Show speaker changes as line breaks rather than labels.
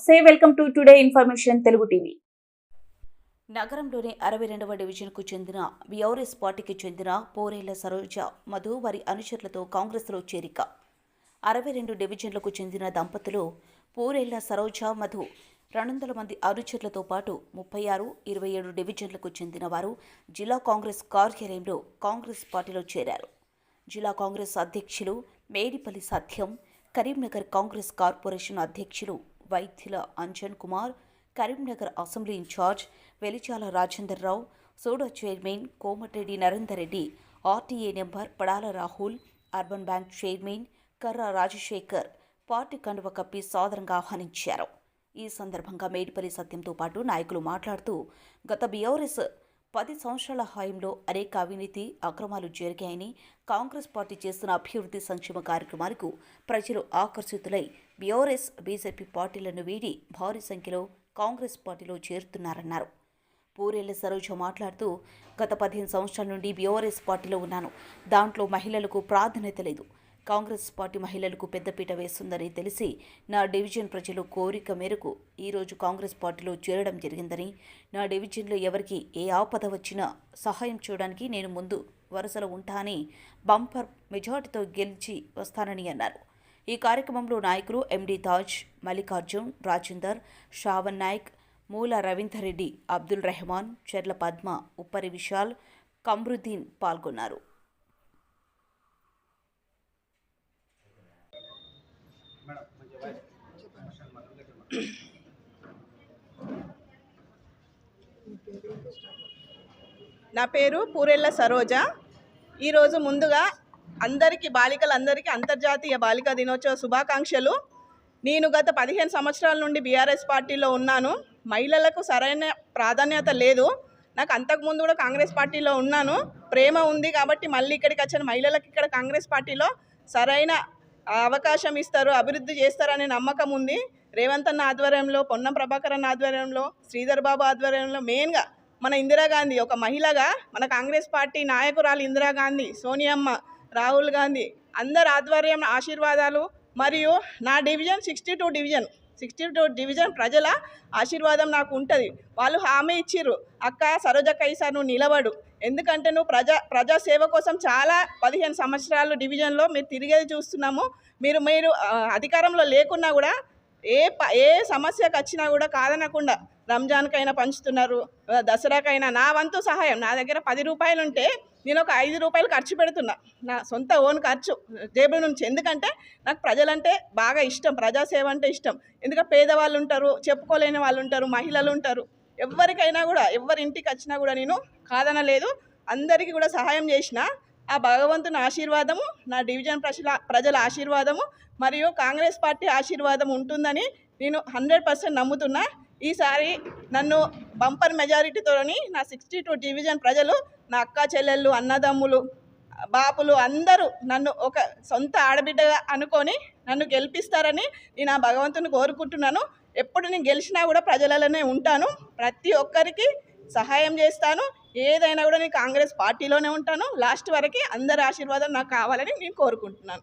నమస్తే welcome to today information Telugu TV.
నగరంలోని అరవై రెండవ డివిజన్కు చెందిన బిఆర్ఎస్ పార్టీకి చెందిన పోరేళ్ళ సరోజ మధు వారి అనుచరులతో కాంగ్రెస్లో చేరిక. అరవై రెండు డివిజన్లకు చెందిన దంపతులు పోరేళ్ళ సరోజ మధు రెండు వందల మంది అనుచరులతో పాటు ముప్పై ఆరు ఇరవై ఏడు డివిజన్లకు చెందిన వారు జిల్లా కాంగ్రెస్ కార్యాలయంలో కాంగ్రెస్ పార్టీలో చేరారు. జిల్లా కాంగ్రెస్ అధ్యక్షులు మేడిపల్లి సత్యం కరీంనగర్ కాంగ్రెస్ కార్పొరేషన్ అధ్యక్షులు Vaidyula Anjan Kumar Karimnagar assembly in charge Velichala Rajender Rao SUDA chairman Komatireddy Narender Reddy RTA member Padala Rahul urban bank chairman Karra Rajasekhar party కండువ కప్పి సాదరంగా ఆహ్వానించారు. ఈ సందర్భంగా మేడిపల్లి సత్యంతో పాటు నాయకులు మాట్లాడుతూ గత బీఆర్ఎస్ పది సంవత్సరాల హాయంలో అనేక అవినీతి అక్రమాలు జరిగాయని కాంగ్రెస్ పార్టీ చేస్తున్న అభివృద్ధి సంక్షేమ కార్యక్రమాలకు ప్రజలు ఆకర్షితులై బీఆర్ఎస్ బీజేపీ పార్టీలను వీడి భారీ సంఖ్యలో కాంగ్రెస్ పార్టీలో చేరుతున్నారన్నారు. పూరేళ్ళ సరోజ మాట్లాడుతూ గత పదిహేను సంవత్సరాల నుండి బీఆర్ఎస్ పార్టీలో ఉన్నాను. దాంట్లో మహిళలకు ప్రాధాన్యత లేదు. కాంగ్రెస్ పార్టీ మహిళలకు పెద్దపీట వేస్తుందని తెలిసి నా డివిజన్ ప్రజలు కోరిక మేరకు ఈరోజు కాంగ్రెస్ పార్టీలో చేరడం జరిగిందని నా డివిజన్లో ఎవరికి ఏ ఆపద వచ్చినా సహాయం చేయడానికి నేను ముందు వరుసలో ఉంటానని బంపర్ మెజార్టీతో గెలిచి వస్తానని అన్నారు. ఈ కార్యక్రమంలో నాయకులు ఎండి తాజ్ మల్లికార్జున్ రాజేందర్ శ్రావణ్ నాయక్ మూల రవీందర్ రెడ్డి అబ్దుల్ రెహమాన్ చెర్ల పద్మ ఉప్పరి విశాల్ కమ్రుద్దీన్ పాల్గొన్నారు.
నా పేరు పూరెళ్ళ సరోజ. ఈరోజు ముందుగా అందరికీ బాలికలందరికీ అంతర్జాతీయ బాలికా దినోత్సవ శుభాకాంక్షలు. నేను గత పదిహేను సంవత్సరాల నుండి బీఆర్ఎస్ పార్టీలో ఉన్నాను. మహిళలకు సరైన ప్రాధాన్యత లేదు. నాకు అంతకుముందు కూడా కాంగ్రెస్ పార్టీలో ఉన్నాను. ప్రేమ ఉంది కాబట్టి మళ్ళీ ఇక్కడికి వచ్చిన. మహిళలకు ఇక్కడ కాంగ్రెస్ పార్టీలో సరైన అవకాశం ఇస్తారు అభివృద్ధి చేస్తారనే నమ్మకం ఉంది. రేవంత్ అన్న ఆధ్వర్యంలో పొన్నం ప్రభాకరన్ ఆధ్వర్యంలో శ్రీధర్ బాబు ఆధ్వర్యంలో మెయిన్గా మన ఇందిరాగాంధీ ఒక మహిళగా మన కాంగ్రెస్ పార్టీ నాయకురాలు ఇందిరాగాంధీ సోనియమ్మ రాహుల్ గాంధీ. అందరి ఆధ్వర్యం ఆశీర్వాదాలు మరియు నా division sixty two division sixty two division ప్రజల ఆశీర్వాదం నాకు ఉంటుంది. వాళ్ళు హామీ ఇచ్చిర్రు. అక్క సరోజక్క ఈసారి నువ్వు నిలబడు. ఎందుకంటే నువ్వు ప్రజా ప్రజాసేవ కోసం చాలా పదిహేను సంవత్సరాలు డివిజన్లో మీరు తిరిగేది చూస్తున్నాము. మీరు మీరు అధికారంలో లేకున్నా కూడా ఏ ప- ఏ సమస్యకు వచ్చినా కూడా కాదనకుండా రంజాన్కైనా పంచుతున్నారు దసరాకైనా నా వంతు సహాయం. నా దగ్గర పది రూపాయలు ఉంటే నేను ఒక ఐదు రూపాయలు ఖర్చు పెడుతున్నా. నా సొంత ఓన్ ఖర్చు జేబుల నుంచి. ఎందుకంటే నాకు ప్రజలంటే బాగా ఇష్టం ప్రజాసేవ అంటే ఇష్టం. ఎందుకంటే పేదవాళ్ళు ఉంటారు చెప్పుకోలేని వాళ్ళు ఉంటారు మహిళలు ఉంటారు ఎవరికైనా కూడా ఎవరి ఇంటికి వచ్చినా కూడా నేను కాదనలేదు. అందరికీ కూడా సహాయం చేసిన ఆ భగవంతుని ఆశీర్వాదము నా డివిజన్ ప్రజల ప్రజల ఆశీర్వాదము మరియు కాంగ్రెస్ పార్టీ ఆశీర్వాదం ఉంటుందని నేను హండ్రెడ్ పర్సెంట్ నమ్ముతున్నా. ఈసారి నన్ను బంపర్ మెజారిటీతోని నా సిక్స్టీ టూ డివిజన్ ప్రజలు నా అక్క చెల్లెళ్ళు అన్నదమ్ములు బాపులు అందరూ నన్ను ఒక సొంత ఆడబిడ్డగా అనుకొని నన్ను గెలిపిస్తారని నేను ఆ భగవంతుని కోరుకుంటున్నాను. ఎప్పుడు నేను గెలిచినా కూడా ప్రజలలోనే ఉంటాను. ప్రతి ఒక్కరికి సహాయం చేస్తాను. ఏదైనా కూడా నేను కాంగ్రెస్ పార్టీలోనే ఉంటాను. లాస్ట్ వరకు అందరి ఆశీర్వాదం నాకు కావాలని నేను కోరుకుంటున్నాను.